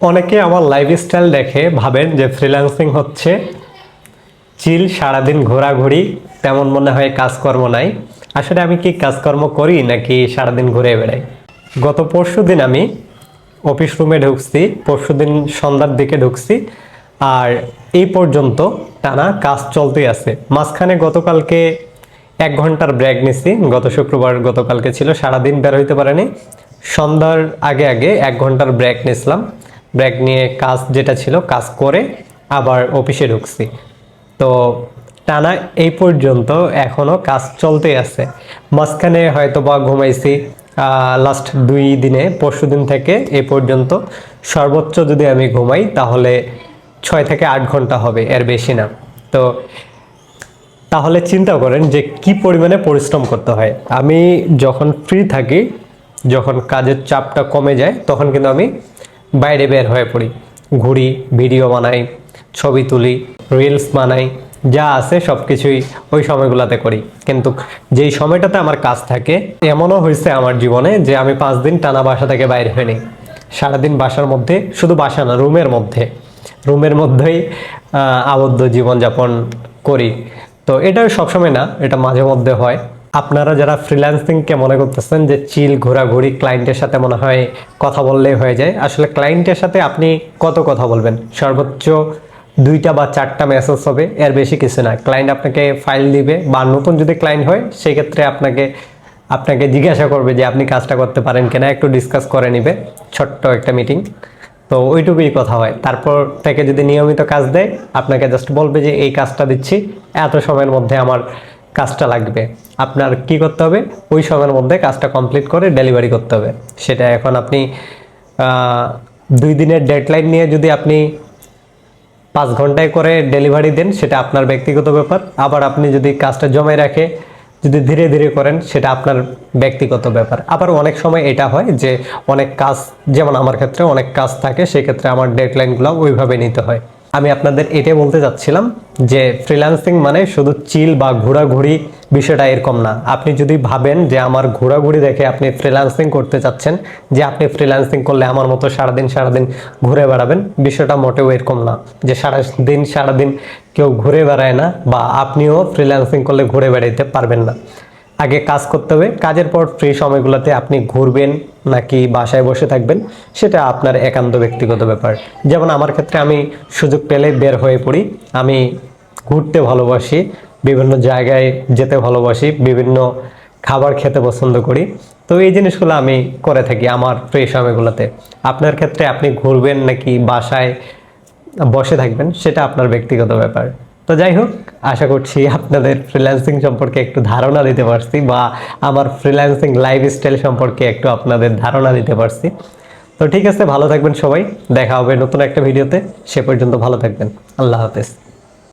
অনেকে আমার লাইফস্টাইল দেখে ভাবেন যে ফ্রিল্যান্সিং হচ্ছে। চিল, সারাদিন ঘোরাঘুরি, তেমন মনে হয় কাজকর্ম নাই। আসলে আমি কি কাজকর্ম করি নাকি সারাদিন ঘুরে বেড়াই? গত পরশু দিন আমি অফিস রুমে ঢুকছি, পরশু দিন সন্ধ্যার দিকে ঢুকছি, আর এই পর্যন্ত টানা কাজ চলতেই আছে। মাঝখানে গতকালকে এক ঘণ্টার ব্রেক নিছি, গত শুক্রবার গতকালকে ছিল, সারাদিন বের হইতে পারেনি। সন্ধ্যার আগে আগে এক ঘণ্টার ব্রেক নিছিলাম। ব্রেক নিয়ে কাজ যেটা ছিল, কাজ করে আবার অফিসে ঢুকছি। তো টানা এই পর্যন্ত এখনও কাজ চলতেই আছে। মাঝখানে হয়তো বা ঘুমাইছি লাস্ট দুই দিনে, পরশু দিন থেকে এ পর্যন্ত। সর্বোচ্চ যদি আমি ঘুমাই, তাহলে ছয় থেকে আট ঘণ্টা হবে, এর বেশি না। তো তাহলে চিন্তা করেন যে কি পরিমাণে পরিশ্রম করতে হয়। আমি যখন ফ্রি থাকি, যখন কাজের চাপটা কমে যায়, তখন কিন্তু আমি বাইরে বের হয়ে পড়ি। ঘুরি, ভিডিও বানাই, ছবি তুলি রিলস বানাই, যা আছে সব কিছুই ওই সময়গুলোতে করি। কিন্তু যেই সময়টাতে আমার কাজ থাকে, এমনও হয়েছে আমার জীবনে যে আমি পাঁচ দিন টানা বাসা থেকে বাইরে হয়নি সারাদিন বাসার মধ্যে, শুধু বাসা না, রুমের মধ্যে। রুমের মধ্যেই আবদ্ধ জীবনযাপন করি। তো এটা সবসময় না, এটা মাঝে মধ্যে হয়। আপনারা যারা ফ্রিল্যান্সিংকে মনে করতেছেন যে চিল ঘোরাঘুরি ক্লায়েন্টের সাথে মনে হয় কথা বললেই হয়ে যায়, আসলে ক্লায়েন্টের সাথে আপনি কত কথা বলবেন? সর্বোচ্চ দুইটা বা চারটা মেসেজ হবে, এর বেশি কিছু না। ক্লায়েন্ট আপনাকে ফাইল দিবে, বা নতুন যদি ক্লায়েন্ট হয় সেই ক্ষেত্রে আপনাকে আপনাকে জিজ্ঞাসা করবে যে আপনি কাজটা করতে পারেন কিনা, একটু ডিসকাস করে নিবে, ছোট্ট একটা মিটিং তো ওইটুকুই কথা হয়। তারপর থেকে যদি নিয়মিত কাজ দেয়, আপনাকে জাস্ট বলবে যে, এই কাজটা দিচ্ছি, এত সময়ের মধ্যে আমার কাজটা লাগবে। আপনার কি করতে হবে? ওই সময়ের মধ্যে কাজটা কমপ্লিট করে ডেলিভারি করতে হবে। সেটা এখন আপনি দুই দিনের ডেডলাইন নিয়ে যদি আপনি পাঁচ ঘন্টায় করে ডেলিভারি দেন, সেটা আপনার ব্যক্তিগত ব্যাপার। আবার আপনি যদি কাজটা জমায় রাখে, যদি ধীরে ধীরে করেন, সেটা আপনার ব্যক্তিগত ব্যাপার। আবার অনেক সময় এটা হয় যে, অনেক কাজ, যেমন আমার ক্ষেত্রে অনেক কাজ থাকে, সেক্ষেত্রে আমার ডেডলাইনগুলো ওইভাবে নিতে হয়। আমি আপনাদের এটাই বলতে চাচ্ছিলাম যে ফ্রিল্যান্সিং মানে শুধু চিল বা ঘোরাঘুরি বিষয়টা এরকম না। আপনি যদি ভাবেন যে আমার ঘোরাঘুরি দেখে আপনি ফ্রিল্যান্সিং করতে চাচ্ছেন, যে আপনি ফ্রিল্যান্সিং করলে আমার মতো সারাদিন সারাদিন ঘুরে বেড়াবেন, বিষয়টা মোটেও এরকম না। যে সারাদিন সারাদিন কেউ ঘুরে বেড়ায় না বা আপনিও ফ্রিল্যান্সিং করলে ঘুরে বেড়াইতে পারবেন না। আগে কাজ করতে হবে। কাজের পর ফ্রি সময়গুলোতে আপনি ঘুরবেন নাকি বাসায় বসে থাকবেন, সেটা আপনার একান্ত ব্যক্তিগত ব্যাপার। যেমন আমার ক্ষেত্রে আমি সুযোগ পেলে বের হয়ে পড়ি। আমি ঘুরতে ভালোবাসি, বিভিন্ন জায়গায় যেতে ভালোবাসি, বিভিন্ন খাবার খেতে পছন্দ করি। তো এই জিনিসগুলো আমি করে থাকি আমার ফ্রি সময়গুলোতে। আপনার ক্ষেত্রে আপনি ঘুরবেন নাকি বাসায় বসে থাকবেন, সেটা আপনার ব্যক্তিগত ব্যাপার। তো যাই হোক, আশা করছি আপনাদের ফ্রিল্যান্সিং সম্পর্কে একটু ধারণা দিতে পারছি বা আমার ফ্রিল্যান্সিং লাইফস্টাইল সম্পর্কে একটু আপনাদের ধারণা দিতে পারছি। তো ঠিক আছে, ভালো থাকবেন সবাই। দেখা হবে নতুন একটা ভিডিওতে। সে পর্যন্ত ভালো থাকবেন। আল্লাহ হাফেজ।